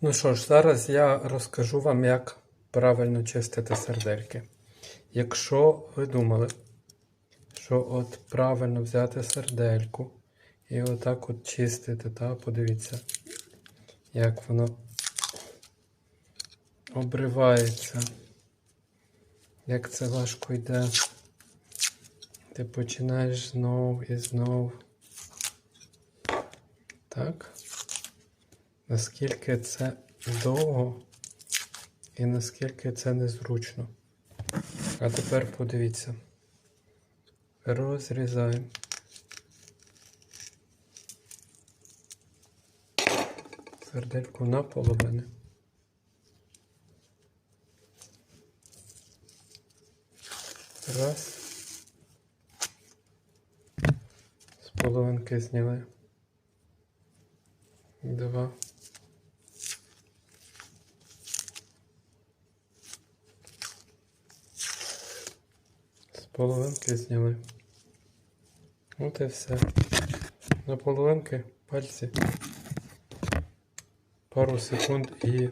Ну що ж, зараз я розкажу вам, як правильно чистити сердельки. Якщо ви думали, що от правильно взяти сердельку і отак от чистити, та подивіться, як воно обривається, як це важко йде. Ти починаєш знов і знов. Так. Наскільки це довго і наскільки це незручно. А тепер подивіться. Розрізаємо. Сердельку на половини. Раз. З половинки зняли. Два. Половинки зняли. От і все. На половинки пальці. Пару секунд і